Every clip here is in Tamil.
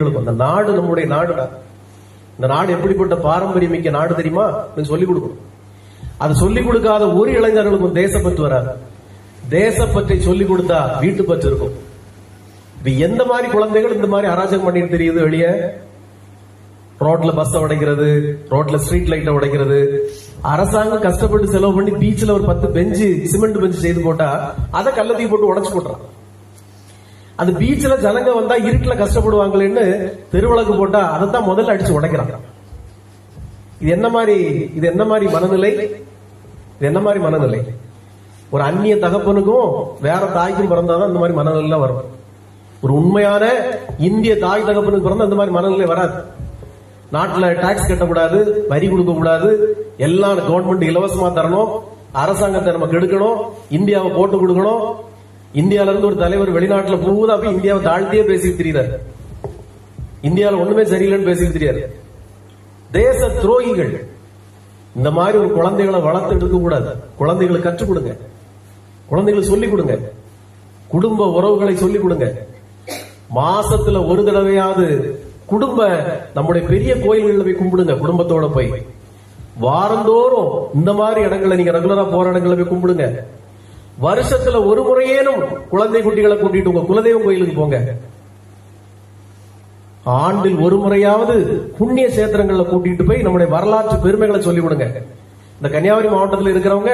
அந்த நாடு நம்முடைய நாடுடா இந்த நாடு எப்படிப்பட்ட பாரம்பரியமிக்க நாடு தெரியுமா? நீங்க சொல்லிக் கொடுக்கணும். அதை சொல்லிக் கொடுக்காத ஒரு இளைஞர்களுக்கும் தேசப்பற்று வராது. தேசப்பற்றை சொல்லிக் கொடுத்தா வீட்டு பற்று இருக்கும். இப்ப எந்த மாதிரி குழந்தைகள் இந்த மாதிரி அராஜகம் பண்ணிட்டு தெரியுது வெளியே? ரோட்ல பஸ் உடைக்கிறது ரோட்ல ஸ்ட்ரீட் லைட்டை உடைக்கிறது. அரசாங்கம் கஷ்டப்பட்டு செலவு பண்ணி பீச்சில் ஒரு பத்து பெஞ்சு சிமெண்ட் பெஞ்சு செய்து போட்டா அதை கள்ளத்தீ போட்டு உடச்சு போட்டுறான். அந்த பீச்ல ஜனங்க வந்தா இருட்டுல கஷ்டப்படுவாங்களேன்னு தெருவிளக்கு போட்டா அதை தான் முதல்ல அடிச்சு உடைக்கிறாங்க இது என்ன மாதிரி இது என்ன மாதிரி மனநிலை? இது என்ன மாதிரி மனநிலை? ஒரு அந்நிய தகப்பனுக்கும் வேற தாய்க்கும் பிறந்தாதான் இந்த மாதிரி மனநிலை வரும். ஒரு உண்மையான இந்திய தாய் தகப்பனுக்கு பிறந்த இந்த மாதிரி மனநிலை வராது. நாட்டில் டாக்ஸ் கட்டக்கூடாது வரி கொடுக்க கூடாது எல்லாம் கவர்மெண்ட் இலவசமா தரணும் அரசாங்கத்தை நம்ம கெடுக்கணும் இந்தியாவை போட்டு கொடுக்கணும் இந்தியால இருந்து ஒரு தலைவர் வெளிநாட்டுல பூரா போய் இந்தியாவை தாழ்த்தியே பேசிட்டு தெரியுறாரு. இந்தியால ஒண்ணுமே சரியில்லைன்னு பேசிட்டு தெரியாது தேச துரோகிகள் இந்த மாதிரி ஒரு குழந்தைகளை வளர்த்து எடுக்க கூடாது குழந்தைகளை கற்றுக் கொடுங்க குழந்தைகளை சொல்லிக் கொடுங்க குடும்ப உறவுகளை சொல்லிக் கொடுங்க மாசத்துல ஒரு தடவையாவது குடும்ப நம்முடைய பெரிய கோயில்களில் போய் கும்பிடுங்க குடும்பத்தோட போய். வாரந்தோறும் இந்த மாதிரி இடங்களை நீங்க ரெகுலரா போற இடங்களை போய் கும்பிடுங்க. வருஷத்துல ஒரு முறையேனும் குழந்தை குட்டிகளை கூட்டிட்டு உங்க குலதெய்வம் கோயிலுக்கு போங்க. ஆண்டில் ஒரு முறையாவது புண்ணிய சேத்திரங்களை கூட்டிட்டு போய் நம்முடைய வரலாற்று பெருமைகளை சொல்லி கொடுங்க. இந்த கன்னியாகுமரி மாவட்டத்தில் இருக்கிறவங்க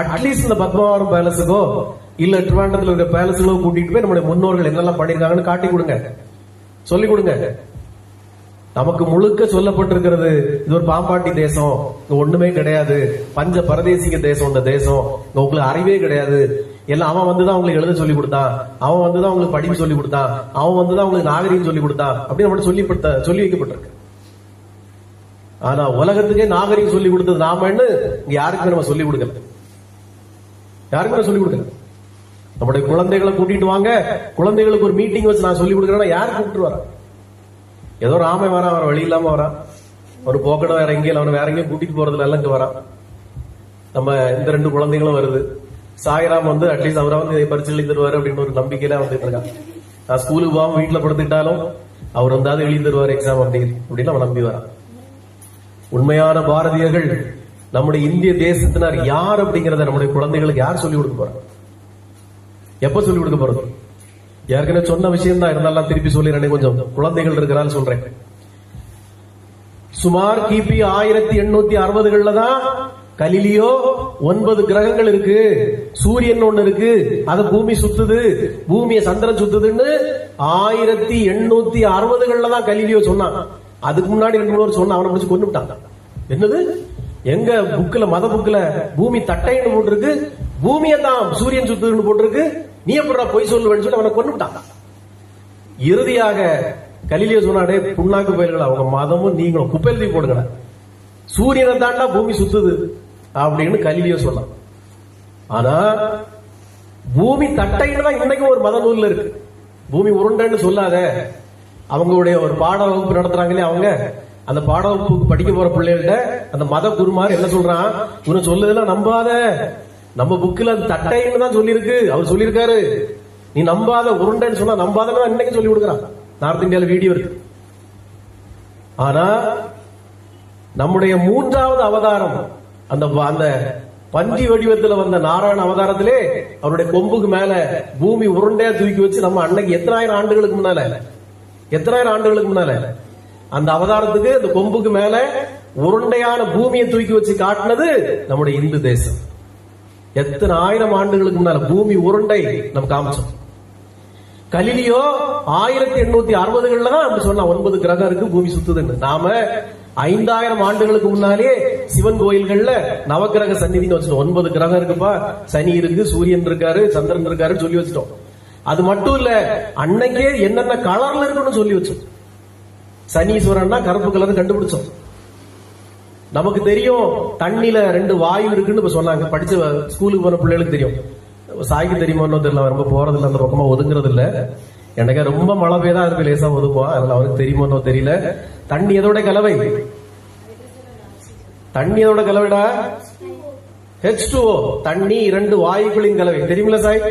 அட்லீஸ்ட் இந்த பத்மாவரம் பேலஸுக்கோ இல்ல திருவாண்டத்தில் இருக்கிற பேலஸுக்கோ கூட்டிட்டு போய் நம்முடைய முன்னோர்கள் என்னெல்லாம் பண்ணிருக்காங்கன்னு காட்டி கொடுங்க. சொல்லிக் கொடுங்க. நமக்கு முழுக்க சொல்லப்பட்டிருக்கிறது. இது ஒரு பாம்பாட்டி தேசம். இங்க ஒண்ணுமே கிடையாது. பஞ்ச பரதேசிக தேசம் இந்த தேசம். இங்க உங்களுக்கு அறிவே கிடையாது. எல்லாம் அவன் வந்துதான் உங்களுக்கு எழுத சொல்லி கொடுத்தான். அவன் வந்துதான் உங்களுக்கு படிப்பு சொல்லி கொடுத்தான். அவன் வந்துதான் உங்களுக்கு நாகரிகம் சொல்லி கொடுத்தான். அப்படின்னு நம்மளுக்கு சொல்லிப்பட்ட சொல்லி வைக்கப்பட்டிருக்கு. ஆனா உலகத்துக்கே நாகரிகம் சொல்லி கொடுத்தது நாமன்னு இங்க யாருக்குமே நம்ம சொல்லி கொடுக்கல. யாருக்குமே சொல்லி கொடுக்கல. நம்முடைய குழந்தைகளை கூட்டிட்டு வாங்க. குழந்தைகளுக்கு ஒரு மீட்டிங் வச்சு நான் சொல்லி கொடுக்குறேன்னா யார் கூப்பிட்டு வரேன் ஏதோ ராமன் வரான் அவன் வழி இல்லாம வரான். ஒரு போக்கடம் வேற எங்கேயும் அவனை வேற எங்கேயும் கூட்டிட்டு போறதுல எல்லாம் இங்க வரான். நம்ம இந்த ரெண்டு குழந்தைகளும் வருது. சாய்ராம் வந்து அட்லீஸ்ட் அவரா வந்து இதை பரிசு எழுதி தருவாரு அப்படின்னு ஒரு நம்பிக்கையில வந்துட்டு இருக்கான். நான் ஸ்கூலுக்கு போகாம வீட்டுல படுத்துட்டாலும் அவர் வந்தாவது எழுதி தருவார் எக்ஸாம் அப்படின்னு அப்படின்னு அவன் நம்பி வரான். உண்மையான பாரதியர்கள் நம்முடைய இந்திய தேசத்தினர் யார் அப்படிங்கறத நம்முடைய குழந்தைகளுக்கு யார் சொல்லிக் கொடுக்க போறாங்க எப்ப சொல்லிக் கொடுக்க போறது? ஏற்கனவே சொன்ன விஷயம் தான் இருந்தாலும் திருப்பி சொல்லிடுறேன் கொஞ்சம். குழந்தைகள் இருக்கிறான்னு சொல்றேன். சுமார் கிபி ஆயிரத்தி எண்ணூத்தி அறுபதுகள்ல தான் கலிலியோ ஒன்பது கிரகங்கள் இருக்கு. சூரியன் ஒண்ணு இருக்கு. அது பூமி சுத்துது. பூமியை சந்திரன் சுத்துதுன்னு ஆயிரத்தி எண்ணூத்தி அறுபதுகள்ல தான் கலிலியோ சொன்னான் அதுக்கு முன்னாடி ரெண்டு மூணு சொன்ன அவனை முடிச்சு கொண்டு விட்டாங்க என்னது எங்க புக்ல மத புக்ல பூமி தட்டைன்னு போட்டிருக்கு பூமியை தான் சூரியன் சுத்துதுன்னு போட்டிருக்கு நீ எப்படா பொய் சொல்லுவேன்னு சொல்லி அவனை கொண்டு விட்டான் இறுதியாக கலிலிய சொன்னாடே புண்ணாக்கு பயிர்கள் அவங்க மதமும் நீங்களும் குப்பையில் தூக்கி போடுங்க சூரியனை தாண்டா பூமி சுத்துது அப்படின்னு கலிலியோ சொன்னான். ஆனா பூமி தட்டைன்னு தான் இன்னைக்கும் ஒரு மத நூல்ல இருக்கு. பூமி உருண்டைன்னு சொல்லாத அவங்களுடைய ஒரு பாட வகுப்பு நடத்துறாங்களே அவங்க அந்த பாட வகுப்புக்கு படிக்க போற பிள்ளைகள்ட்ட அந்த மத குருமார் என்ன சொல்றான்? இவன் சொல்லுதெல்லாம் நம்பாத. நம்ம புக்கில் அது தட்டைன்னு தான் சொல்லியிருக்கு. அவர் சொல்லியிருக்காரு. நீ நம்பாத உருண்டைன்னு சொன்னா நம்பாதன்னு இன்னைக்கு சொல்லி கொடுக்குறான். நார்த் இந்தியாவில் வீடியோ இருக்கு. ஆனா நம்முடைய மூன்றாவது அவதாரம் அந்த அந்த பஞ்சி வடிவத்தில் வந்த நாராயண அவதாரத்திலே அவருடைய கொம்புக்கு மேல பூமி உருண்டையா தூக்கி வச்சு நம்ம அன்னைக்கு எத்தனாயிரம் ஆண்டுகளுக்கு முன்னால எத்தனாயிரம் ஆண்டுகளுக்கு முன்னால அந்த அவதாரத்துக்கு அந்த கொம்புக்கு மேல உருண்டையான பூமியை தூக்கி வச்சு காட்டினது நம்முடைய இந்து தேசம். எத்தனை ஆயிரம் ஆண்டுகளுக்கு முன்னால பூமி உருண்டை நம்ம காமிச்சோம். கலிலியோ ஆயிரத்தி எண்ணூத்தி அறுபதுகள்ல தான் அப்படி சொன்னா ஒன்பது கிரகம் இருக்கு பூமி சுத்துதுன்னு. நாம ஐந்தாயிரம் ஆண்டுகளுக்கு முன்னாலே சிவன் கோயில்கள்ல நவகிரக சந்நிதினு வச்சுட்டோம். ஒன்பது கிரகம் இருக்குப்பா. சனி இருக்கு சூரியன் இருக்காரு சந்திரன் இருக்காருன்னு சொல்லி வச்சுட்டோம். அது மட்டும் இல்ல அன்னைக்கே என்னென்ன கலர்ல இருக்குன்னு சொல்லி வச்சோம் சனீஸ்வரன்னா கருப்பு கலர் கண்டுபிடிச்சோம். நமக்கு தெரியும் தண்ணில ரெண்டு வாயு இருக்குன்னு இப்ப சொன்னாங்க. படிச்ச ஸ்கூலுக்கு போன பிள்ளைகளுக்கு தெரியும். சாய்க்கு தெரியுமோ தெரியல. ரொம்ப போறது இல்லை அந்த பக்கமா ஒதுங்குறது இல்ல எனக்கு ரொம்ப மழை பெய்தா அதுக்கு லேசா ஒதுங்குவான் அதனால அவனுக்கு தெரியுமோ தெரியல. தண்ணி எதோட கலவை? தண்ணி எதோட கலவைடா? ஹெச் டூ தண்ணி இரண்டு வாயுக்களின் கலவை. தெரியுமில்ல சாய்?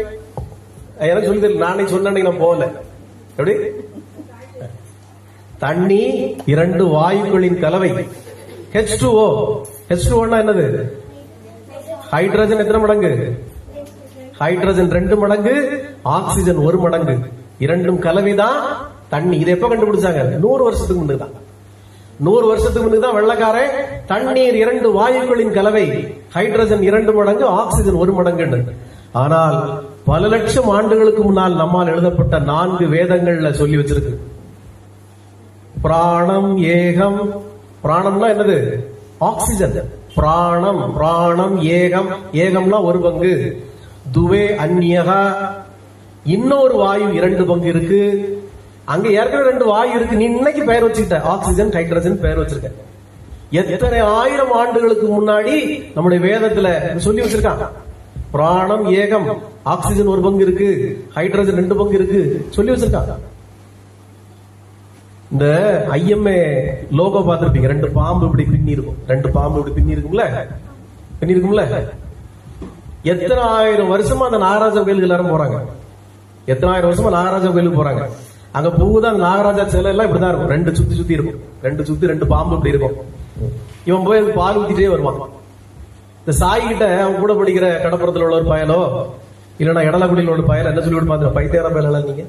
எனக்கு சொல்லி தெரியல நானே சொன்ன நான் போகல. எப்படி? தண்ணி இரண்டு வாயுக்களின் கலவை. H two O H two என்னது? ஹைட்ரஜன் எத்தனை மடங்கு? ஹைட்ரஜன் ரெண்டு மடங்கு ஆக்சிஜன் ஒரு மடங்கு. இரண்டும் கலவைதான் தண்ணி. இதை எப்ப கண்டுபிடிச்சாங்க? நூறு வருஷத்துக்கு முன்னுதான் தான் நூறு வருஷத்துக்கு முன்னுதான் தான் வெள்ளக்காரன் தண்ணீர் இரண்டு வாயுக்களின் கலவை ஹைட்ரஜன் இரண்டு மடங்கு ஆக்சிஜன் ஒரு மடங்கு ஆனால் பல லட்சம் ஆண்டுகளுக்கு முன்னால் நம்மால் எழுதப்பட்ட நான்கு வேதங்கள்ல சொல்லி வச்சிருக்கு. பிராணம் ஏகம். பிராணம்னா என்னது? ஆக்சிஜன். பிராணம் பிராணம் ஏகம். ஏகம்னா ஒரு பங்கு. துவே அந்நியகா. இன்னொரு வாயு இரண்டு பங்கு இருக்கு. அங்க ஏற்கனவே ரெண்டு வாயு இருக்கு. நீ இன்னைக்கு பெயர் வச்சுக்கிட்ட. ஆக்சிஜன் ஹைட்ரஜன் பெயர் வச்சிருக்க. எத்தனை ஆயிரம் ஆண்டுகளுக்கு முன்னாடி நம்முடைய வேதத்துல சொல்லி வச்சிருக்காங்க. பிராணம் ஏகம் ஆக்சிஜன் ஒரு பங்கு இருக்கு. ஹைட்ரஜன் ரெண்டு பங்கு இருக்கு. சொல்லி வச்சிருக்காங்க. இந்த ஐஎம்ஏ லோகோ பார்த்துருப்பீங்க. ரெண்டு பாம்பு இப்படி பின்னி இருக்கும் ரெண்டு பாம்பு இப்படி பின்னி இருக்கும்ல பின்னி இருக்கும்ல எத்தனை ஆயிரம் வருஷமா அந்த நாகராஜா கோயிலுக்கு எல்லாரும் போறாங்க? எத்தனை ஆயிரம் வருஷமா நாகராஜா கோயிலுக்கு போறாங்க? அங்க போகுது அந்த நாகராஜா சிலை எல்லாம் இப்படிதான் இருக்கும். ரெண்டு சுத்தி சுத்தி இருக்கும். ரெண்டு சுத்தி ரெண்டு பாம்பு இப்படி இருக்கும். இவன் போய் பால் ஊத்திட்டே வருவான். இந்த சாய் கிட்ட அவன் கூட படிக்கிற கடப்புறத்துல உள்ள ஒரு பயலோ இல்லைன்னா இடலக்குடியில் உள்ள பயல என்ன சொல்லி கொடுப்பாங்க? பைத்தியார பயலாம் நீங்க?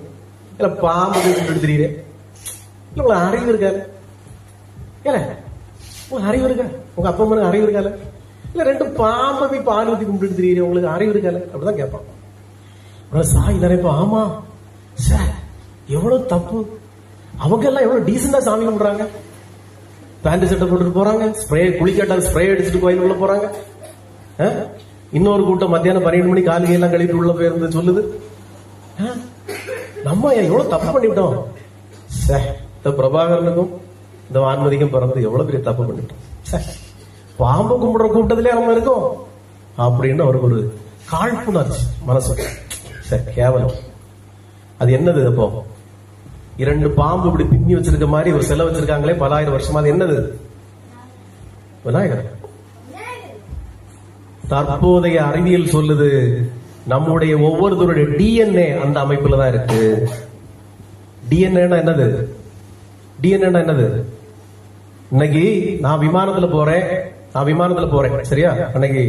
இல்ல பாம்பு தூக்கிட்டு தெரியுறேன் உங்களுக்கு அறிவு இருக்காது ஏன்னா உங்களுக்கு அறிவு இருக்கா? உங்க அப்பா அம்மா அறிவு இருக்கால? இல்ல ரெண்டு பாம்பை போய் பால் ஊற்றி கும்பிட்டு தெரியுது உங்களுக்கு அறிவு இருக்கால? அப்படிதான் கேட்பான். அப்புறம் சாய் நிறைய ஆமா சார் எவ்வளவு தப்பு. அவங்க எல்லாம் எவ்வளவு டீசெண்டா சாமி கும்பிடுறாங்க. பேண்ட் சட்டை போட்டுட்டு போறாங்க ஸ்ப்ரே குளிக்காட்டா ஸ்ப்ரே அடிச்சுட்டு கோயில் உள்ள போறாங்க. ஆ? இன்னொரு கூட்டம் மத்தியானம் பன்னெண்டு மணி காலு எல்லாம் கழிட்டு உள்ள போயிருந்து சொல்லுது. ஆ? நம்ம ஏன் எவ்வளவு தப்பு பண்ணிவிட்டோம்? சே, இந்த பிரபாகரனுக்கும் இந்த வான்மதிக்கும் பிறந்து எவ்வளவு பெரிய தப்பு பண்ணிட்டோம் சே, பாம்பு கும்பிடுற கூட்டத்திலே நம்ம இருக்கோம். அப்படின்னு அவருக்கு ஒரு காழ்ப்புணர்ச்சி மனசு. சே, கேவலம். அது என்னது அப்போ இரண்டு பாம்பு இப்படி பின்னி வச்சிருக்க மாதிரி ஒரு செலை வச்சிருக்காங்களே பல ஆயிரம் வருஷமா அது என்னது? விநாயகர். தற்போதைய அறிவியல் சொல்லுது நம்முடைய ஒவ்வொருத்தருடைய டிஎன்ஏ அந்த அமைப்புல தான் இருக்கு டிஎன்ஏனா என்னது? டிஎன்ஏனா என்னது? இன்னைக்கு நான் விமானத்துல போறேன். நான் விமானத்துல போறேன். சரியா? அன்னைக்கு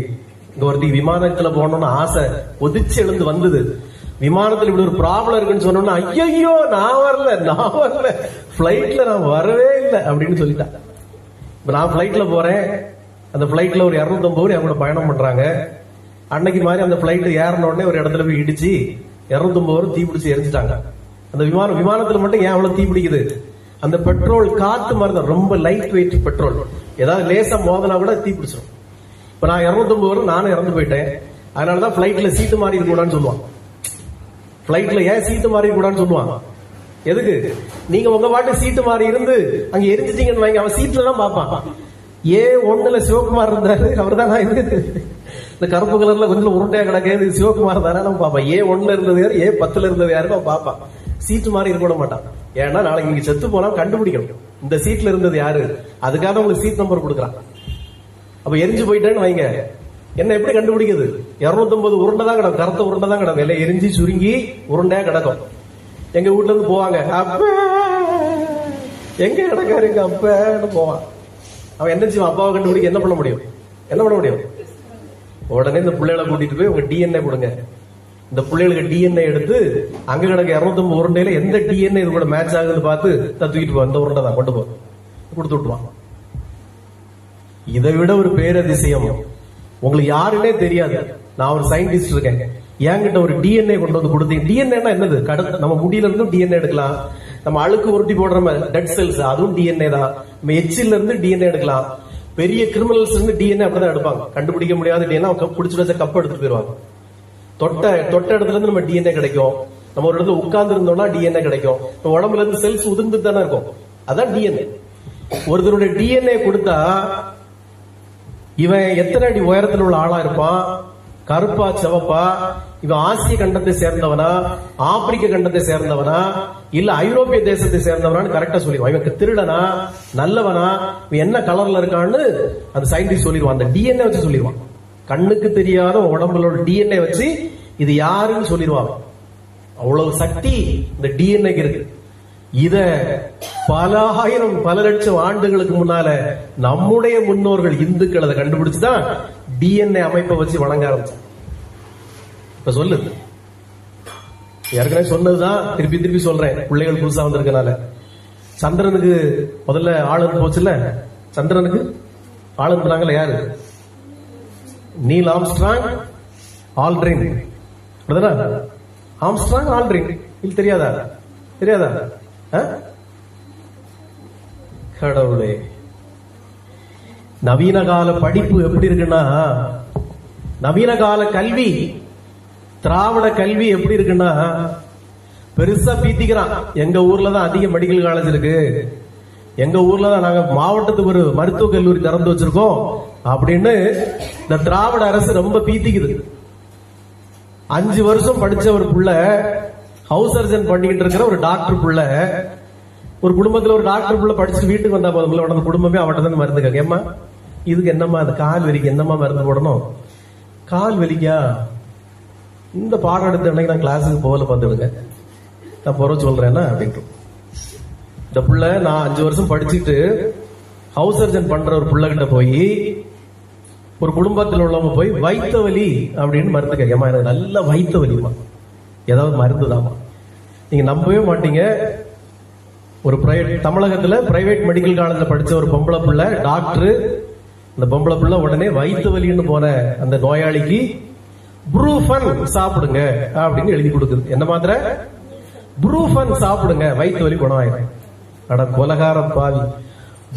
இங்க ஒருத்தி விமானத்துல போகணும்னு ஆசை. ஒதிச்சு எழுந்து வந்தது. விமானத்துல இப்படி ஒரு ப்ராப்ளம் இருக்குன்னு சொன்னோம்னா ஐயோ நான் வரல நான் வரல. பிளைட்ல நான் வரவே இல்லை அப்படின்னு சொல்லிட்டேன் இப்ப நான் பிளைட்ல போறேன். அந்த பிளைட்ல ஒரு 250 பேர் அவங்க பயணம் பண்றாங்க. அன்னைக்கு மாதிரி அந்த பிளைட் ஏறின உடனே ஒரு இடத்துல போய் இடிச்சு 250 பேரும் தீ பிடிச்சி எரிஞ்சிட்டாங்க. அந்த விமானம் விமானத்துல மட்டும் ஏன் அவ்வளவு தீ பிடிக்குது அந்த பெட்ரோல் காத்து மாதிரி தான் ரொம்ப லைட் வெயிட் பெட்ரோல் ஏதாவது லேசா மோதனா கூட தீ பிடிச்சிடும் இப்ப நான் 250 வரும் நானும் இறந்து போயிட்டேன். அதனாலதான் பிளைட்ல சீட்டு மாறி இருக்கக்கூடாதுன்னு சொல்லுவான். பிளைட்ல ஏன் சீட்டு மாறி கூடாதுன்னு சொல்லுவான். எதுக்கு? நீங்க உங்க பாட்டு சீட்டு மாறி இருந்து அங்க எரிஞ்சிட்டீங்கன்னு வாங்கி. அவன் சீட்ல தான் பார்ப்பான். ஏ ஒண்ணுல சிவகுமார் இருந்தாரு. அவர் தான் இந்த கருப்பு கலர்ல கொஞ்சம் உருண்டையா கிடக்கு. சிவகுமார் தானே பார்ப்பான். ஏ ஒண்ணுல இருந்தது யாரு? ஏ பத்துல இருந்தது யாருன்னு அவன் பார்ப்பான். சீட்டு மாறி இருக்க விட மாட்டான். ஏன்னா நாளைக்கு நீங்க செத்து போனா கண்டுபிடிக்கணும். இந்த சீட்ல இருந்தது யாரு? அதுக்காக உங்களுக்கு சீட் நம்பர் கொடுக்குறான். அப்ப எரிஞ்சு போயிட்டேன்னு வைங்க. என்ன எப்படி கண்டுபிடிக்குது? 250 உருண்டை தான் கிடக்கும். கருத்த உருண்டை தான் கிடக்கும். எல்லாம் எரிஞ்சு சுருங்கி உருண்டையா கிடக்கும். எங்க வீட்டுல இருந்து போவாங்க. அப்பா! எங்க கிடக்காரு எங்க அப்பன்னு போவான். அவன் என்ன செய்வான்? அப்பாவை கண்டுபிடிக்க என்ன பண்ண முடியும்? என்ன பண்ண முடியும்? உடனே இந்த பிள்ளைகளை கூட்டிட்டு போய் உங்க டிஎன்ஏ கொடுங்க. இந்த பிள்ளைகளுக்கு டிஎன்ஏ எடுத்து அங்க கிடக்க 250 உருண்டையில எந்த டிஎன்ஏ இது கூட மேட்ச் ஆகுதுன்னு பார்த்து தான் தூக்கிட்டு போ இந்த உருண்டை தான் கொண்டு போ. கொடுத்து விட்டுவாங்க இதை விட ஒரு பேரதிசயம். உங்களுக்கு யாருன்னே தெரியாது. நான் ஒரு சயின்டிஸ்ட் இருக்கேன். என்கிட்ட ஒரு டிஎன்ஏ கொண்டு வந்து கொடுத்தீங்க. டிஎன்ஏனா என்னது? கடல் நம்ம முடியில இருந்தும் டிஎன்ஏ எடுக்கலாம். நம்ம அழுக்கு உருட்டி போடுற டெட் செல்ஸ் அதுவும் டிஎன்ஏ தான். நம்ம எச்சில இருந்து டிஎன்ஏ எடுக்கலாம். பெரிய கிரிமினல்ஸ் இருந்து டிஎன்ஏ அப்படிதான் எடுப்பாங்க. கண்டுபிடிக்க முடியாத டிஎன்ஏ அவங்க பிடிச்சி வச்ச கப் எடுத்துட்டு போயிருவாங்க. தொட்ட தொட்ட இடத்துல இருந்து நம்ம டிஎன்ஏ கிடைக்கும். நம்ம ஒரு இடத்துல உட்கார்ந்து இருந்தோம்னா டிஎன்ஏ கிடைக்கும். நம்ம உடம்புல இருந்து செல்ஸ் உதிர்ந்து தானே இருக்கும் அதான் டிஎன்ஏ ஒருத்தருடைய டிஎன்ஏ கொடுத்தா இவன் எத்தனை அடி உயரத்தில் உள்ள ஆளா இருப்பான்? கருப்பா செவப்பா? இவன் ஆசிய கண்டத்தை சேர்ந்தவனா? ஆப்பிரிக்க கண்டத்தை சேர்ந்தவனா? இல்ல ஐரோப்பிய தேசத்தை சேர்ந்தவனான்னு கரெக்டா சொல்லிடுவான். இவன் திருடனா? நல்லவனா? இவன் என்ன கலர்ல இருக்கான்னு அந்த சயின்டிஸ்ட் சொல்லிடுவான். அந்த டிஎன்ஏ வச்சு சொல்லிடுவான். கண்ணுக்கு தெரியாத உடம்புலோட உடம்புல டிஎன்ஏ வச்சு இது யாருன்னு சொல்லிடுவாங்க. அவ்வளவு சக்தி இந்த டிஎன்ஏக்கு இருக்கு. இத பல ஆயிரம் பல லட்சம் ஆண்டுகளுக்கு முன்னால நம்முடைய முன்னோர்கள் இந்துக்கள் அதை கண்டுபிடிச்சுதான் டிஎன்ஏ அமைப்பை வச்சு வழங்க ஆரம்பிச்சாங்க. இப்ப சொல்லு. ஏற்கனவே சொன்னதுதான். திருப்பி திருப்பி சொல்றேன். பிள்ளைகள் புதுசா வந்திருக்கனால. சந்திரனுக்கு முதல்ல ஆள் போச்சுல சந்திரனுக்கு? ஆள் அனுப்புனாங்கல்ல யாரு? Neil Armstrong Aldrin Armstrong Aldrin இல்ல தெரியாதா? தெரியாதா? கடவுளே. நவீன கால படிப்பு எப்படி இருக்குன்னா நவீன கால கல்வி திராவிட கல்வி எப்படி இருக்குன்னா பெருசா பீத்திக்கிறான். எங்க ஊர்ல தான் அதிக மெடிக்கல் காலேஜ் இருக்கு. எங்க ஊர்ல தான் நாங்க மாவட்டத்துக்கு ஒரு மருத்துவக் கல்லூரி திறந்து வச்சிருக்கோம் அப்படின்னு இந்த திராவிட அரசு ரொம்ப பீத்திக்குது. அஞ்சு வருஷம் படிச்ச ஒரு புள்ள ஹவுஸ் சர்ஜன் பண்ணிக்கிட்டு இருக்கிற ஒரு டாக்டர் புள்ள ஒரு குடும்பத்துல ஒரு டாக்டர் புள்ள படிச்சுட்டு வீட்டுக்கு வந்தா போதும். உடனே குடும்பமே அவட்ட தான் மருந்து கேட்க. ஏம்மா இதுக்கு என்னம்மா அந்த கால் வலிக்கு என்னம்மா மருந்து போடணும்? கால் வலிக்கா? இந்த பாடம் எடுத்த அன்னைக்கு நான் கிளாஸுக்கு போகல பார்த்துடுங்க நான் புற சொல்றேன்னா அப்படின்ட்டு. இந்த புள்ள நான் அஞ்சு வருஷம் படிச்சுட்டு ஹவுஸ் சர்ஜன் பண்ற ஒரு பிள்ளைகிட்ட போய் ஒரு குடும்பத்தில் உள்ளவங்க போய் வைத்த வலி அப்படின்னு மருந்து கேட்கமா எனக்கு நல்ல வைத்த வலிமா ஏதாவது மருந்து தாமா நீங்க நம்பவே மாட்டீங்க. ஒரு பிரைவேட் தமிழகத்துல பிரைவேட் மெடிக்கல் காலேஜ்ல படிச்ச ஒரு பொம்பளை பிள்ளை டாக்டர் அந்த பொம்பளை பிள்ளை உடனே வயிற்று வலின்னு போன அந்த நோயாளிக்கு புரூஃபன் சாப்பிடுங்க அப்படின்னு எழுதி கொடுக்குது. என்ன மாத்திர? புரூஃபன் சாப்பிடுங்க. வயிற்று வலி குணமாயிரும். அட கொலகாரம் பாவி.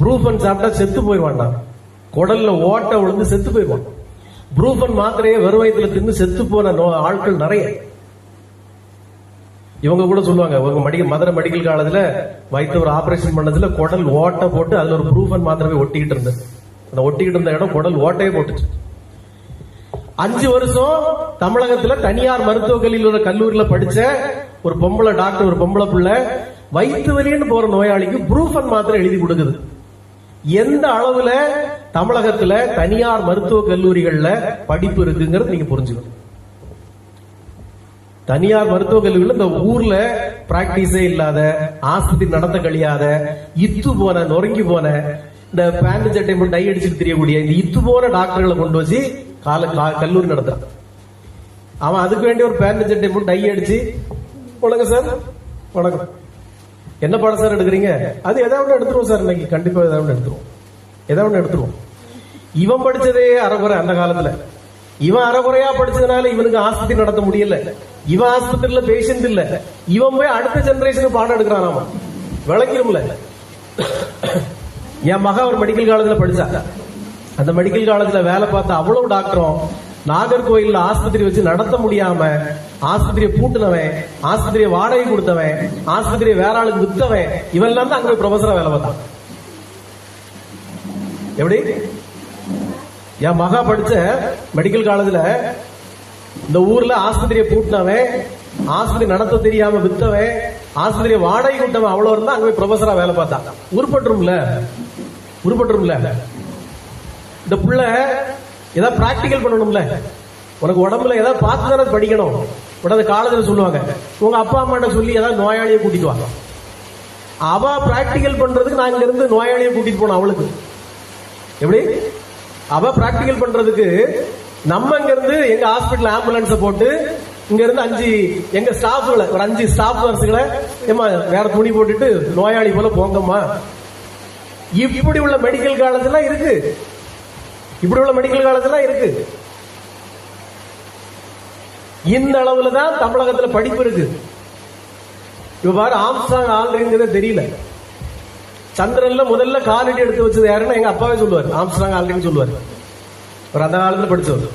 ப்ரூஃபன் சாப்பிட்டா செத்து போயிடுவான்டா. குடல்ல ஓட்ட விழுந்து செத்து போயிடுவான். ப்ரூஃபன் மாத்திரையே வெறும் வயிற்றுல தின்னு செத்து போன நோ- ஆட்கள் நிறைய. இவங்க கூட சொல்லுவாங்க இவங்க மெடிக்கல் மதுரை மெடிக்கல் காலேஜ்ல வயிற்று ஒரு ஆபரேஷன் பண்ணதுல குடல் ஓட்டை போட்டு அதுல ஒரு ப்ரூஃபன் மாத்திரமே ஒட்டிக்கிட்டு இருந்தது அந்த ஒட்டிக்கிட்டு இருந்த இடம் குடல் ஓட்டையே போட்டுச்சு. அஞ்சு வருஷம் தமிழகத்துல தனியார் மருத்துவக் கல்லூரியில் கல்லூரியில படிச்ச ஒரு பொம்பளை டாக்டர் ஒரு பொம்பளை பிள்ளை வயிற்று வலின்னு போற நோயாளிக்கு புரூஃபன் மாத்திரை எழுதி கொடுக்குது. எந்த அளவுல தமிழகத்துல தனியார் மருத்துவக் கல்லூரிகள்ல படிப்பு இருக்குங்கிறது நீங்க புரிஞ்சுக்கணும். தனியார் மருத்துவக் கல்லூரியில் இந்த ஊர்ல பிராக்டிஸே இல்லாத ஆஸ்பத்திரி நடத்த கழியாத இத்து போன நொறுங்கி போன இந்த பேண்ட் சட்டை மட்டும் டை அடிச்சுட்டு தெரியக்கூடிய இந்த இத்து போன டாக்டர்களை கொண்டு வச்சு கால கல்லூரி நடத்துறான். அவன் அதுக்கு வேண்டிய ஒரு பேண்ட் சட்டை மட்டும் டை அடிச்சு வணக்கம் சார். வணக்கம். என்ன பாடம் சார் எடுக்கிறீங்க? அது எதாவது ஒன்று எடுத்துருவோம் சார் இன்னைக்கு. கண்டிப்பா எதாவது ஒன்று எடுத்துருவோம். எதாவது ஒன்று எடுத்துருவோம். இவன் படிச்சதே அறகுறை அந்த காலத்துல. இவன் அறகுறையா படிச்சதுனால இவனுக்கு ஆஸ்பத்திரி நடத்த முடியல. இவன் ஆஸ்பத்திரியில பேஷண்ட் இல்ல. இவன் போய் அடுத்த ஜெனரேஷனுக்கு பாடம் எடுக்கிறான் அவன். விளங்கிரும்ல என் மகா ஒரு மெடிக்கல் காலேஜ்ல படிச்சா. அந்த மெடிக்கல் காலேஜ்ல வேலை பார்த்த அவ்வளவு டாக்டரும் நாகர்கோயில்ல ஆஸ்பத்திரி வச்சு நடத்த முடியாம ஆஸ்பத்திரியை பூட்டினவன் ஆஸ்பத்திரியை வாடகை கொடுத்தவன் ஆஸ்பத்திரியை வேற ஆளுக்கு வித்தவன் இவன் எல்லாம் தான் அங்க போய் ப்ரொஃபஸரா வேலை பார்த்தான். எப்படி? என் மகா படிச்ச மெடிக்கல் காலேஜ்ல இந்த ஊர்ல ஆஸ்பத்திரியை பூட்டினவன் ஆஸ்பத்திரி நடத்த தெரியாம வித்தவன் ஆஸ்பத்திரியை வாடகை விட்டவன் அவ்வளவு இருந்தா அங்க போய் ப்ரொஃபஸரா வேலை பார்த்தான். உருப்பட்டுரும்ல? உருப்பட்டுரும்ல? இந்த புள்ள ஏதாவது பிராக்டிக்கல் பண்ணணும்ல? உனக்கு உடம்புல ஏதாவது பார்த்து தானே படிக்கணும். உடனே காலத்தில் சொல்லுவாங்க. உங்க அப்பா அம்மாட்ட சொல்லி ஏதாவது நோயாளியை கூட்டிட்டு வாங்க. அவ பிராக்டிக்கல் பண்றதுக்கு நான் இங்க இருந்து நோயாளியை கூட்டிட்டு போனோம் அவளுக்கு. எப்படி? அவ பிராக்டிக்கல் பண்றதுக்கு நம்ம இங்க இருந்து எங்க ஹாஸ்பிட்டல் ஆம்புலன்ஸ போட்டு இங்க இருந்து அஞ்சு எங்க ஸ்டாஃப்களை ஒரு அஞ்சு ஸ்டாஃப் நர்ஸுகளை ஏமா வேற துணி போட்டுட்டு நோயாளி போல போங்கம்மா. இப்படி உள்ள மெடிக்கல் காலேஜ் எல்லாம் இருக்கு. இப்படி உள்ள மெடிக்கல் காலேஜ் எல்லாம் இருக்கு. இந்த அளவுல தான் தமிழகத்துல படிப்பு இருக்கு. இப்ப பாரு ஆம்ஸ்டாங் தெரியல. சந்திரன்ல முதல்ல காலடி எடுத்து வச்சது யாருன்னா எங்க அப்பாவே சொல்லுவார். ஆம்ஸ்ட்ராங் ஆல்ரெடி சொல்லுவார். அவர் அந்த காலத்துல படிச்சவர்.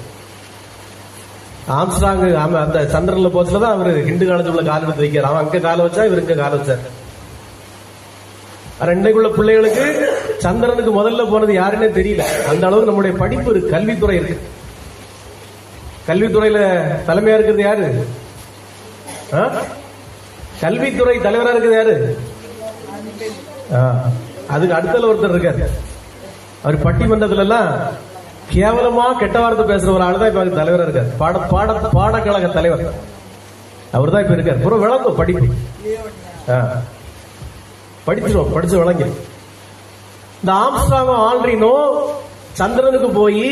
ஆம்ஸ்ட்ராங் ஆமா, அந்த சந்திரன்ல போச்சுல தான் அவர் ஹிந்து காலேஜ் உள்ள கால் எடுத்து வைக்கிறார். அவன் அங்க கால வச்சா இவர் இங்க கால வச்சார். ஆனா இன்னைக்குள்ள பிள்ளைகளுக்கு சந்திரனுக்கு முதல்ல போனது யாருன்னே தெரியல. அந்த அளவுக்கு நம்முடைய படிப்பு இருக்கு கல்வித்துறை இருக்கு. கல்வித்துறையில தலைமையா இருக்கிறது யாரு? ஆ? கல்வித்துறை தலைவரா இருக்கிறது யாரு? ஆ, அதுக்கு அடுத்தல ஒருத்தர் இருக்காரு. அவர் பட்டிமன்றத்துல எல்லாம் கேவலமா கெட்ட வார்த்தை பேசுற ஒரு ஆள் தான் இப்ப தலைவரா இருக்காரு. பாட பாட பாடக்கழக தலைவர். அவர் தான் இப்ப இருக்காரு. புறம் விளங்கும் படிப்பு. ஆ. படிச்சிருவோம் படிச்சு விளங்க இந்த ஆம்ஸ்டாங் ஆல்ரினோ சந்திரனுக்கு போய்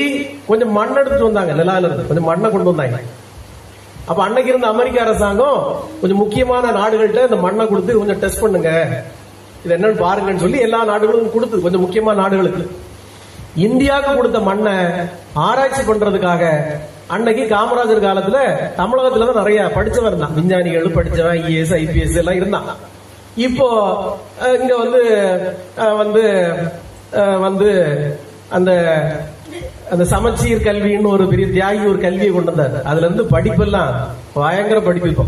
கொஞ்சம் மண் எடுத்துட்டு வந்தாங்க நிலால இருந்து கொஞ்சம் மண்ணை கொண்டு வந்தாங்க. அப்ப அன்னைக்கு இருந்த அமெரிக்க அரசாங்கம் கொஞ்சம் முக்கியமான நாடுகள்கிட்ட இந்த மண்ணை கொடுத்து கொஞ்சம் டெஸ்ட் பண்ணுங்க. இது என்னன்னு பாருங்கன்னு சொல்லி எல்லா நாடுகளும் கொடுத்து கொஞ்சம் முக்கியமான நாடுகளுக்கு. இந்தியாவுக்கு கொடுத்த மண்ணை ஆராய்ச்சி பண்றதுக்காக அன்னைக்கு காமராஜர் காலத்துல தமிழகத்துல தான் நிறைய படிச்சவன் இருந்தான் விஞ்ஞானிகள் படிச்சவன் ஐஏஎஸ் ஐபிஎஸ் எல்லாம் இருந்தான். இப்போ இங்க வந்து வந்து வந்து அந்த அந்த சமச்சீர் கல்வின்னு ஒரு பெரிய தியாகி ஒரு கல்வியை கொண்டு வந்தார். அதுல இருந்து படிப்பெல்லாம் பயங்கர படிப்பு இப்போ.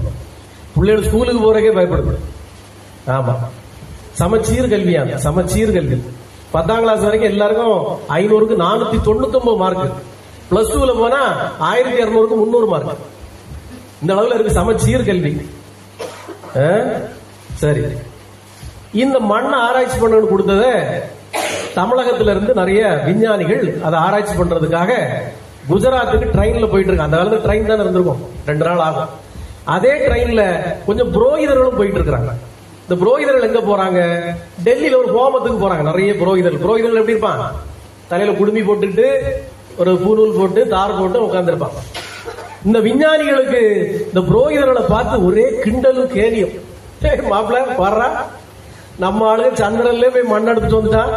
பிள்ளைகள் ஸ்கூலுக்கு போறதுக்கே பயப்படுது. ஆமா. சமச்சீர் கல்வியா? சமச்சீர் கல்வி. பத்தாம் கிளாஸ் வரைக்கும் எல்லாருக்கும் ஐநூறுக்கு நானூத்தி தொண்ணூத்தி ஒன்பது மார்க் பிளஸ் டூல போனா ஆயிரத்தி இருநூறுக்கு முன்னூறு மார்க் இந்த அளவுல இருக்கு சமச்சீர் கல்வி. ஆ? சரி. இந்த மண்ணை ஆராய்ச்சி பண்ணணும்னு கொடுத்தத தமிழகத்துல இருந்து நிறைய விஞ்ஞானிகள் அதை ஆராய்ச்சி பண்றதுக்காக குஜராத்துக்கு ட்ரெயின்ல போயிட்டு இருக்காங்க அந்த காலத்துல ட்ரெயின் தானே இருந்திருக்கும். ரெண்டு நாள் ஆகும். அதே ட்ரெயின்ல கொஞ்சம் புரோகிதர்களும் போயிட்டு இருக்கிறாங்க இந்த புரோகிதர்கள் எங்க போறாங்க? டெல்லியில ஒரு ஹோமத்துக்கு போறாங்க. நிறைய புரோகிதர்கள். புரோகிதர்கள் எப்படி இருப்பான்? தலையில குடுமி போட்டுட்டு ஒரு பூநூல் போட்டு தார் போட்டு உட்காந்துருப்பாங்க இந்த விஞ்ஞானிகளுக்கு இந்த புரோகிதர்களை பார்த்து ஒரே கிண்டலும் கேலியும். மாப்பிள்ள வர்றா நம்ம ஆளுங்க சந்திரன்ல போய் மண் எடுத்துட்டு வந்துட்டான்.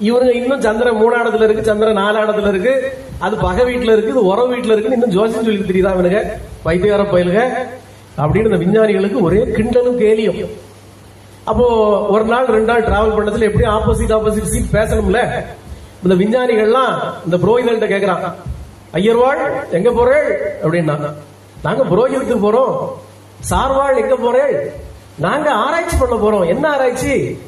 இவருங்க இன்னும் சந்திரன் மூணாடத்துல இருக்கு சந்திரன் நாலாடத்துல இருக்கு. அது பகை வீட்டுல இருக்கு இது உறவு வீட்டுல இருக்குன்னு இன்னும் ஜோசியம் சொல்லி தெரியுதா அவனுங்க வைத்தியார பயிலுங்க. அப்படின்னு இந்த விஞ்ஞானிகளுக்கு ஒரே கிண்டலும் கேலியும். அப்போ ஒரு நாள் ரெண்டு நாள் டிராவல் பண்ணதுல எப்படி ஆப்போசிட் ஆப்போசிட் சீட் பேசணும்ல? இந்த விஞ்ஞானிகள்லாம் இந்த புரோகிதர்கிட்ட கேக்குறான். ஐயர்வாள் எங்க போறேள் அப்படின்னா நாங்க புரோகிதத்துக்கு போறோம். சார்வாள் எங்க போறேள் நாங்க ஆராய்ச்சி பண்ண போறோம். என்ன ஆராய்ச்சி?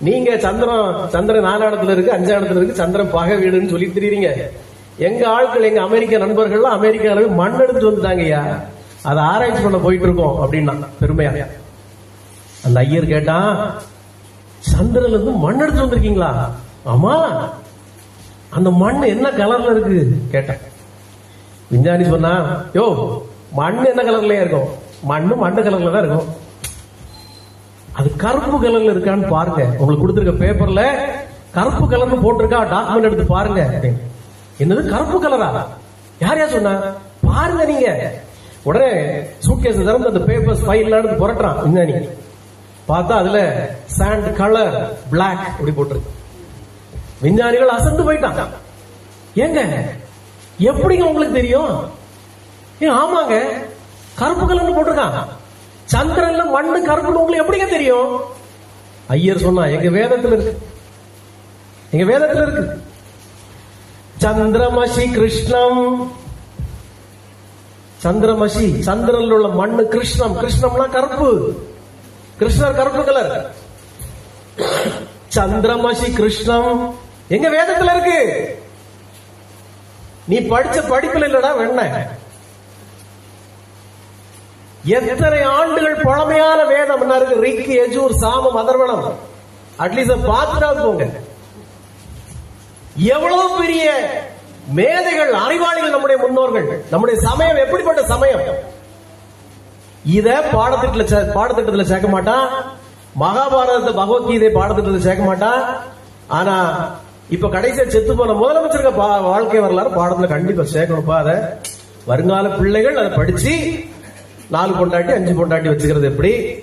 நீங்க சந்திரன் சந்திரன் நாலு இடத்துல இருக்கு அஞ்சா இடத்துல இருக்கு சந்திரன் பகை வீடுன்னு சொல்லி தெரியுறீங்க. எங்க ஆட்கள் எங்க அமெரிக்க நண்பர்கள்லாம் அமெரிக்கால போய் மண் எடுத்து வந்துட்டாங்கய்யா. அதை ஆராய்ச்சி பண்ண போயிட்டு இருக்கோம் அப்படின்னா பெருமையா? அந்த ஐயர் கேட்டான் சந்திரன்ல இருந்து மண் எடுத்து வந்திருக்கீங்களா? ஆமா. அந்த மண் என்ன கலர்ல இருக்கு? கேட்டேன். விஞ்ஞானி சொன்னா யோ மண் என்ன கலர்லயே இருக்கும்? மண்ணு மண்ணு கலர்ல தான் இருக்கும். கருப்பு கலர்ல இருக்கான்னு பாருங்க. உங்களுக்கு கொடுத்துருக்க பேப்பர்ல கருப்பு கலர்னு போட்டிருக்கா டாக்குமெண்ட் எடுத்து பாருங்க. என்னது கருப்பு கலரா? யார் யார் சொன்னா? பாருங்க நீங்க. உடனே சூட்கேஸ் திறந்து அந்த பேப்பர்ஸ் ஃபைல் எடுத்து புரட்டுறான். விஞ்ஞானி பார்த்தா அதுல சாண்ட் கலர் பிளாக் அப்படி போட்டிருக்கு. விஞ்ஞானிகள் அசந்து போயிட்டாங்க. ஏங்க எப்படிங்க உங்களுக்கு தெரியும்? ஏ ஆமாங்க. கருப்பு கலர்னு போட்டிருக்காங்க சந்திரன்ல மண்ணு கருப்புன்னு உங்களுக்கு எப்படிங்க தெரியும்? ஐயர் சொன்னா எங்க வேதத்துல இருக்கு. எங்க வேதத்துல இருக்கு. சந்திரமசி கிருஷ்ணம். சந்திரமசி சந்திரன்ல உள்ள மண்ணு கிருஷ்ணம். கிருஷ்ணம்னா கருப்பு. கிருஷ்ணர் கருப்பு கலர் சந்திரமசி கிருஷ்ணம். எங்க வேதத்துல இருக்கு? நீ படிச்ச படிப்புல இல்லடா வெண்ண எத்தனை ஆண்டுகள் பழமையான வேதம்? இருக்கு? ரிக்கு எஜூர் சாமம் அதர்வனம் அட்லீஸ்ட் பார்த்துட்டா போங்க. எவ்வளவு பெரிய மேதைகள் அறிவாளிகள் நம்முடைய முன்னோர்கள் நம்முடைய சமயம் எப்படிப்பட்ட சமயம்? இத பாடத்திட்டத்துல சே- பாடத்திட்டத்துல சேர்க்க மாட்டான் மகாபாரத பகவத்கீதை பாடத்திட்டத்துல சேர்க்க மாட்டான் ஆனா இப்ப கடைசியா செத்து போன முதலமைச்சருக்கு பா- வாழ்க்கை வரலாறு பாடத்துல கண்டிப்பா சேர்க்கணும்ப்பா அத வருங்கால பிள்ளைகள் அதை படிச்சு நாலு பொண்டாட்டி அஞ்சு பொண்டாட்டி வச்சுக்கிறது எப்படி?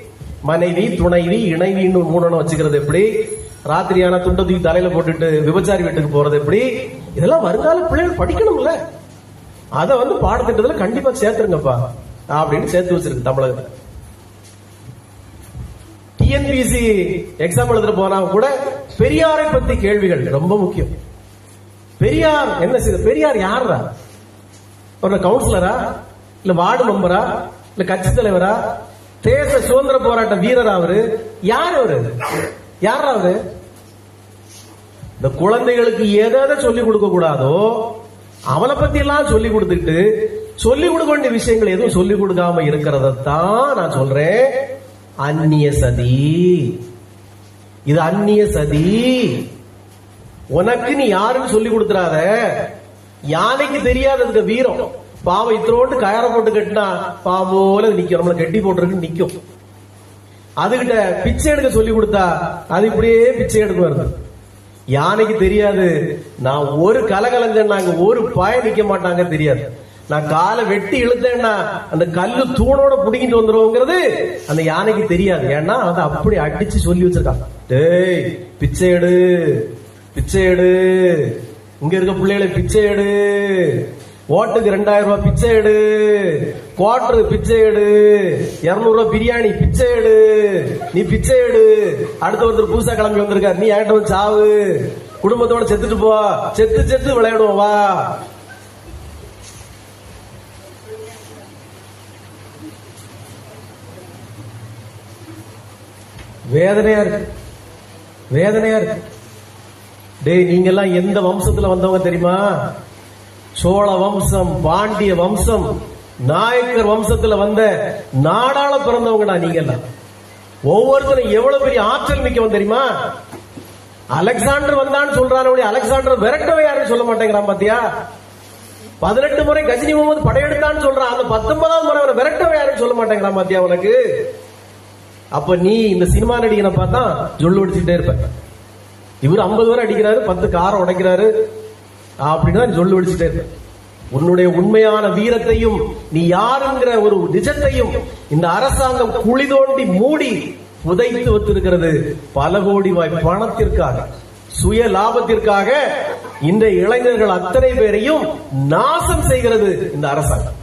மனைவி துணைவி இணைவின்னு மூணு வச்சுக்கிறது எப்படி? ராத்திரியான துண்டை தூக்கி தலையில போட்டுட்டு விபச்சாரி வீட்டுக்கு போறது எப்படி? இதெல்லாம் வருங்கால பிள்ளைகள் படிக்கணும்ல. அதை வந்து பாடத்திட்டத்துல கண்டிப்பா சேர்த்துருங்கப்பா. அப்படின்னு சேர்த்து வச்சிருக்கு தமிழகத்துல. டிஎன்பிசி எக்ஸாம் எழுதுற போனா கூட பெரியாரை பத்தி கேள்விகள் ரொம்ப முக்கியம். பெரியார் என்ன செய்த? பெரியார் யாரா ஒரு கவுன்சிலரா இல்ல வார்டு மெம்பரா இல்ல கட்சி தலைவரா? தேச சுதந்திர போராட்ட வீரர் அவரு? யார் அவரு? யார் அவரு? இந்த குழந்தைகளுக்கு எதை சொல்லிக் கொடுக்க கூடாதோ அவளை பத்தி எல்லாம் சொல்லி கொடுத்துட்டு சொல்லி கொடுக்க வேண்டிய விஷயங்கள் எதுவும் சொல்லிக் கொடுக்காம இருக்கிறதான் நான் சொல்றேன். அந்நிய சதி. இது அந்நிய சதி. உனக்கு நீ யாருன்னு சொல்லி கொடுத்துறாத. யானைக்கு தெரியாததுக்கு வீரம். பாவம் இத்தனோண்டு கயரை போட்டு கட்டினா பாம்போல நிக்கும். நம்மளை கட்டி போட்டுருக்கு நிக்கும். அதுகிட்ட பிச்சை எடுக்க சொல்லி கொடுத்தா அது இப்படியே பிச்சை எடுக்க வருது யானைக்கு தெரியாது. நான் ஒரு கலகலஞ்சேன்னா ஒரு பாய நிக்க மாட்டாங்க தெரியாது. நான் காலை வெட்டி இழுத்தேன்னா அந்த கல்லு தூணோட பிடிக்கிட்டு வந்துருவோங்கிறது அந்த யானைக்கு தெரியாது. ஏன்னா அதை அப்படி அடிச்சு சொல்லி வச்சிருக்கான் டேய் பிச்சை எடு பிச்சை எடு. இங்க இருக்க பிள்ளைகளை பிச்சை எடு. ஓட்டுக்கு ரெண்டாயிரம் ரூபாய் பிச்சை எடு. குவார்டர் பிச்சை எடு. இருநூறு ரூபாய் பிரியாணி பிச்சை எடு. நீ பிச்சை எடு. அடுத்த ஒருத்தர் புதுசா கிளம்பி வந்திருக்காரு. நீ என்கிட்ட வந்து சாவு? குடும்பத்தோட செத்துட்டு போ. செத்து செத்து விளையாடுவோம் வா. வேதனையா இருக்கு. வேதனையா இருக்கு. டேய் நீங்க எல்லாம் எந்த வம்சத்துல வந்தவங்க தெரியுமா? சோழ வம்சம் பாண்டிய வம்சம் நாயக்கர் வம்சத்துல வந்த நாடால பிறந்தவங்கடா நீங்க எல்லாம் ஒவ்வொருத்தரும் எவ்வளவு பெரிய ஆற்றல் மிக்கவன் தெரியுமா? அலெக்சாண்டர் வந்தான்னு சொல்றாரு அலெக்சாண்டர் விரட்டவே யாரும் சொல்ல மாட்டேங்கிறான் பாத்தியா? பதினெட்டு முறை கஜினி முகமது படையெடுத்தான்னு சொல்றான். அந்த பத்தொன்பதாவது முறை அவனை விரட்டவே யாரும் சொல்ல மாட்டேங்கிறான் பாத்தியா உனக்கு? அப்ப நீ இந்த சினிமா நடிகனை பார்த்தா ஜொல்லு அடிச்சுட்டே இருப்ப. இவர் ஐம்பது வரை அடிக்கிறாரு பத்து காரம் உடைக்கிறாரு. அப்படின்னா ஜொல்லு வச்சுட்டே இருக்க உன்னுடைய உண்மையான வீரத்தையும் நீ யாருங்கிற ஒரு நிஜத்தையும் இந்த அரசாங்கம் குழி தோண்டி மூடி புதைத்து வைத்திருக்கிறது. பல கோடி வாய் பணத்திற்காக சுய லாபத்திற்காக இந்த இளைஞர்கள் அத்தனை பேரையும் நாசம் செய்கிறது இந்த அரசாங்கம்.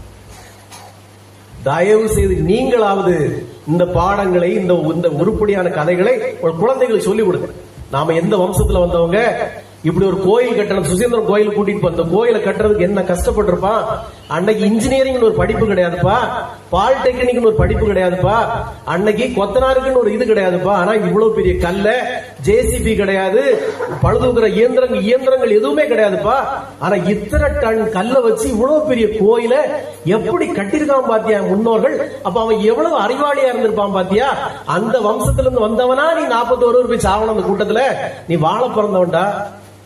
தயவு செய்து நீங்களாவது இந்த பாடங்களை இந்த இந்த உருப்படியான கதைகளை குழந்தைகள் குழந்தைகளுக்கு சொல்லிக் கொடுங்க. நாம எந்த வம்சத்துல வந்தவங்க? இப்படி ஒரு கோயில் கட்டணும். சுசீந்திரம் கோயில் கூட்டிட்டு போ. அந்த கோயிலை கட்டுறதுக்கு என்ன கஷ்டப்பட்டிருப்பான்? அன்னைக்கு இன்ஜினியரிங் ஒரு படிப்பு கிடையாதுப்பா. பாலிடெக்னிக் ஒரு படிப்பு கிடையாதுப்பா. அன்னைக்கு கொத்தனாருக்குன்னு ஒரு இது கிடையாதுப்பா. ஆனா இவ்வளவு பெரிய கல்ல ஜேசிபி கிடையாது. பழுதுக்குற இயந்திரங்கள் இயந்திரங்கள் எதுவுமே கிடையாதுப்பா. ஆனா இத்தனை டன் கல்ல வச்சு இவ்வளவு பெரிய கோயில எப்படி கட்டிருக்கான் பாத்தியா முன்னோர்கள்? அப்ப அவன் எவ்வளவு அறிவாளியா இருந்திருப்பான் பாத்தியா? அந்த வம்சத்துல இருந்து வந்தவனா நீ நாற்பத்தோரு போய் சாகணும் அந்த கூட்டத்துல. நீ வாழ பிறந்தவன்டா.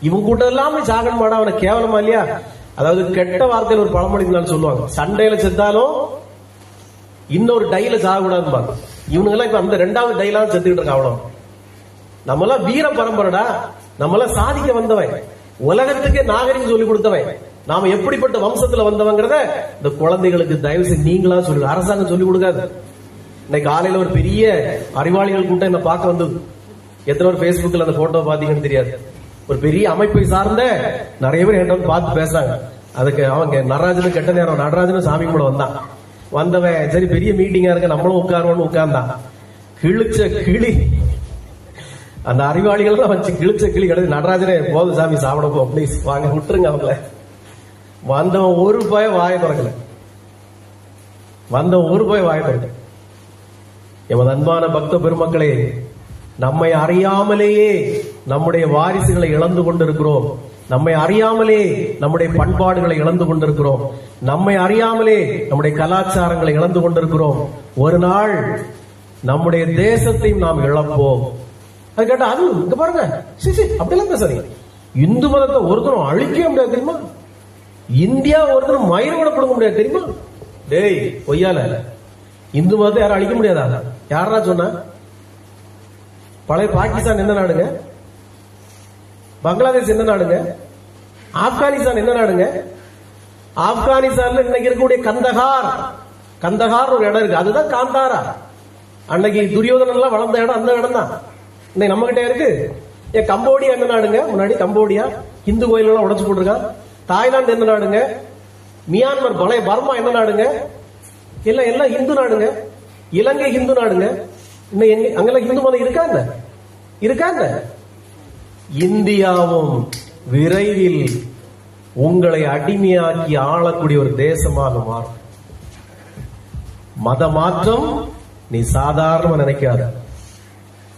இவன் கூட்டம் எல்லாமே போய் சாகணும் மாடா அவனை கேவலமா இல்லையா? அதாவது கெட்ட வார்த்தையில ஒரு பழமொழி நான் சொல்லுவாங்க. சண்டையில செத்தாலும் இன்னொரு டைல சாகக்கூடாதுப்பாங்க இவனுங்க எல்லாம் இப்ப அந்த ரெண்டாவது டைலாம் செத்துக்கிட்டு இருக்கான் அவ்வளவு. நம்மளாம் வீர பரம்பரைடா. நம்மளாம் சாதிக்க வந்தவன். உலகத்துக்கே நாகரிகம் சொல்லி கொடுத்தவன். நாம எப்படிப்பட்ட வம்சத்துல வந்தவங்கிறத இந்த குழந்தைகளுக்கு தயவு செய்து நீங்களா சொல்லி அரசாங்கம் சொல்லி கொடுக்காது. இன்னைக்கு காலையில ஒரு பெரிய அறிவாளிகள் கூட்டம் என்ன பார்க்க வந்தது. எத்தனை பேர் ஃபேஸ்புக்கில் அந்த போட்டோ பாத்தீங்கன்னு தெரியாது. ஒரு பெரிய அமைப்பை சார்ந்த நிறைய பேர் என்கிட்ட வந்து பார்த்து பேசுறாங்க. அதுக்கு அவங்க நடராஜனும் கெட்ட நேரம் நடராஜனும் சாமி கூட வந்தான். வந்தவன் சரி பெரிய மீட்டிங்கா இருக்க நம்மளும் உட்காருவோம்னு உட்கார்ந்தான். கிழிச்ச கிளி. அந்த அறிவாளிகள் தான் வச்சு கிழிச்ச கிளி கிடையாது நடராஜனே போதும் சாமி சாப்பிட போ ப்ளீஸ் வாங்க விட்டுருங்க அவங்கள. வந்தவன் ஒரு பாய வாய திறக்கல. வந்தவன் ஒரு பாய வாய திறக்கல. எமது அன்பான பக்த பெருமக்களே நம்மை அறியாமலேயே நம்முடைய வாரிசுகளை இழந்து கொண்டிருக்கிறோம். நம்மை அறியாமலே நம்முடைய பண்பாடுகளை இழந்து கொண்டிருக்கிறோம். நம்மை அறியாமலே நம்முடைய கலாச்சாரங்களை இழந்து கொண்டிருக்கிறோம். ஒரு நாள் நம்முடைய தேசத்தையும் நாம் இழப்போம். அது கேட்டா அது இங்க பாருங்க. சி, சி, பேசாதீங்க இந்து மதத்தை ஒருத்தரும் அழிக்கவே முடியாது தெரியுமா? இந்தியா ஒருத்தரும் மயிர் கூட கொடுக்க முடியாது தெரியுமா? டேய் பொய்யால. இந்து மதத்தை யாரும் அழிக்க முடியாதா யாரா சொன்னா? பழைய பாகிஸ்தான் எந்த நாடுங்க? பங்களாதேஷ் என்ன நாடுங்க? ஆப்கானிஸ்தான் என்ன நாடுங்க? ஆப்கானிஸ்தான்ல இன்னைக்கு இருக்கக்கூடிய கந்தகார் கந்தகார் ஒரு இடம் இருக்கு. அதுதான் காந்தாரா. அன்னைக்கு துரியோதனன் எல்லாம் வளர்ந்த இடம் அந்த இடம் தான் இன்னைக்கு நம்ம கிட்ட இருக்கு. ஏன் கம்போடியா என்ன நாடுங்க? முன்னாடி கம்போடியா இந்து கோயில் எல்லாம் உடச்சு போட்டிருக்கான் தாய்லாந்து என்ன நாடுங்க? மியான்மர் பழைய பர்மா என்ன நாடுங்க? எல்லாம் எல்லாம் இந்து நாடுங்க. இலங்கை இந்து நாடுங்க. அங்கெல்லாம் இந்து மதம் இருக்கா என்ன? இருக்கா என்ன? இந்தியாவும் விரைவில் உங்களை அடிமையாக்கி ஆளக்கூடிய ஒரு தேசமாக மாறும். மத மாற்றம் நீ சாதாரண நினைக்காத.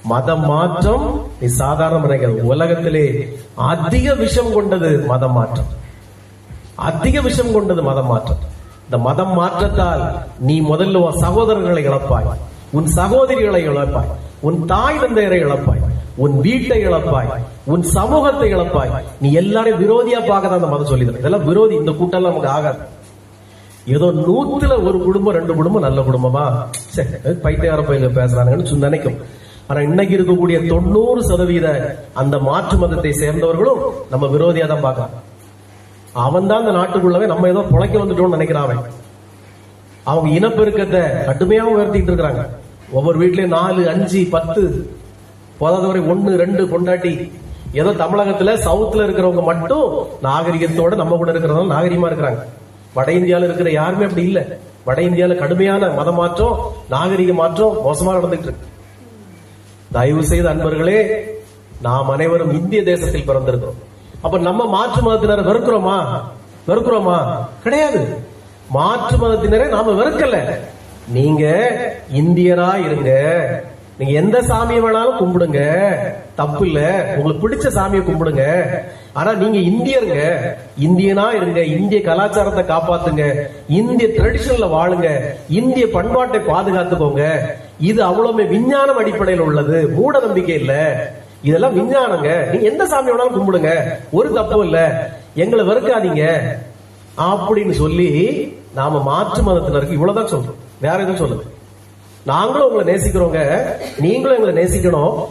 மத மாற்றம் நீ சாதாரண நினைக்காது. உலகத்திலே அதிக விஷம் கொண்டது மத மாற்றம். அதிக விஷம் கொண்டது மதம் மாற்றம். இந்த மதம் மாற்றத்தால் நீ முதல்ல சகோதரர்களை இழப்பாய். உன் சகோதரிகளை இழப்பாய். உன் தாய் தந்தையரை இழப்பாய். உன் வீட்டை இழப்பாய். உன் சமூகத்தை இழப்பாய். நீ எல்லாரையும் விரோதியா பார்க்க தான் அந்த மதம் சொல்லி இதெல்லாம் விரோதி. இந்த கூட்டம் நமக்கு ஆகாது. ஏதோ நூத்துல ஒரு குடும்பம் ரெண்டு குடும்பம் நல்ல குடும்பமா? சரி பைத்தியார பயில பேசுறாங்கன்னு சொல்லி நினைக்கும். ஆனா இன்னைக்கு இருக்கக்கூடிய தொண்ணூறு சதவீத அந்த மாற்று மதத்தை சேர்ந்தவர்களும் நம்ம விரோதியா தான் பார்க்கலாம். அவன் தான் அந்த நாட்டுக்குள்ளவே நம்ம ஏதோ புழைக்க வந்துட்டோம்னு நினைக்கிறான் அவன். அவங்க இனப்பெருக்கத்தை கடுமையாக உயர்த்திட்டு இருக்கிறாங்க. ஒவ்வொரு வீட்லயும் நாலு அஞ்சு பத்து போதாதவரை ஒன்னு ரெண்டு பொண்டாட்டி. ஏதோ தமிழகத்துல சவுத்துல இருக்கிறவங்க மட்டும் நாகரிகத்தோட நம்ம கூட இருக்கிறவங்க நாகரிகமா இருக்கிறாங்க. வட இந்தியாவில் இருக்கிற யாருமே அப்படி இல்ல. வட இந்தியால கடுமையான மத மாற்றம் நாகரிக மாற்றம் மோசமா நடந்துட்டு இருக்கு. தயவு செய்த அன்பர்களே நாம் அனைவரும் இந்திய தேசத்தில் பிறந்திருக்கிறோம். அப்ப நம்ம மாற்று மதத்தினர் வெறுக்கிறோமா? வெறுக்கிறோமா? கிடையாது. மாற்று மதத்தினரை நாம வெறுக்கல. நீங்க இந்தியரா இருங்க. நீங்க எந்த சாமியை வேணாலும் கும்பிடுங்க. தப்பு இல்ல. உங்களுக்கு பிடிச்ச சாமியை கும்பிடுங்க. ஆனா நீங்க இந்தியருங்க. இந்தியனா இருங்க. இந்திய கலாச்சாரத்தை காப்பாத்துங்க. இந்திய ட்ரெடிஷன்ல வாழுங்க. இந்திய பண்பாட்டை பாதுகாத்துக்கோங்க. இது அவ்வளவுமே விஞ்ஞானம் அடிப்படையில் உள்ளது. மூட நம்பிக்கை இல்ல. இதெல்லாம் விஞ்ஞானங்க. நீங்க எந்த சாமி வேணாலும் கும்பிடுங்க. ஒரு தப்பும் இல்ல. எங்களை வெறுக்காதீங்க. அப்படின்னு சொல்லி நாம மாற்று மதத்தினருக்கு இவ்வளவுதான் சொல்றோம். வேற எதுவும் சொல்லுங்க நாங்களும் உங்களை நேசிக்கிறோங்க. நீங்களும் எங்களை நேசிக்கணும்.